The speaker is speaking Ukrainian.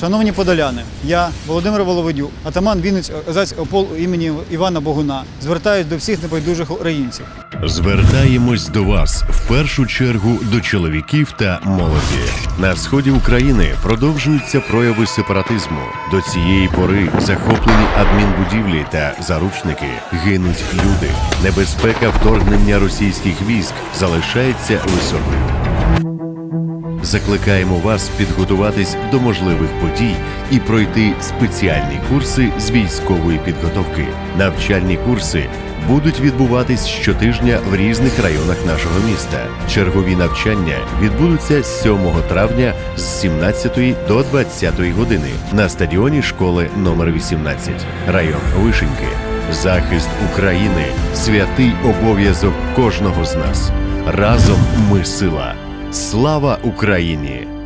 Шановні подоляни, я, Володимир Воловодюк, атаман Вінниць Озаць ОПОЛ імені Івана Богуна, звертаюсь до всіх небайдужих українців. Звертаємось до вас в першу чергу до чоловіків та молоді. На сході України продовжуються прояви сепаратизму. До цієї пори захоплені адмінбудівлі та заручники гинуть люди. Небезпека вторгнення російських військ залишається високою. Закликаємо вас підготуватись до можливих подій і пройти спеціальні курси з військової підготовки. Навчальні курси будуть відбуватись щотижня в різних районах нашого міста. Чергові навчання відбудуться з 7 травня з 17 до 20 години на стадіоні школи номер 18, район Вишеньки. Захист України святий обов'язок кожного з нас. Разом ми сила. Слава Україні!